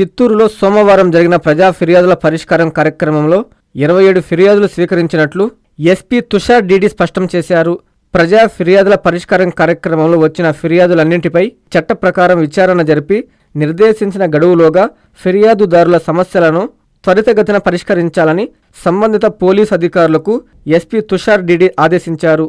చిత్తూరులో సోమవారం జరిగిన ప్రజా ఫిర్యాదుల పరిష్కారం కార్యక్రమంలో ఇరవై ఏడు ఫిర్యాదులు స్వీకరించినట్లు ఎస్పీ తుషార్ డీడీ స్పష్టం చేశారు. ప్రజా ఫిర్యాదుల పరిష్కారం కార్యక్రమంలో వచ్చిన ఫిర్యాదులన్నింటిపై చట్ట ప్రకారం విచారణ జరిపి నిర్దేశించిన గడువులోగా ఫిర్యాదుదారుల సమస్యలను త్వరితగతిన పరిష్కరించాలని సంబంధిత పోలీస్ అధికారులకు ఎస్పీ తుషార్ డీడీ ఆదేశించారు.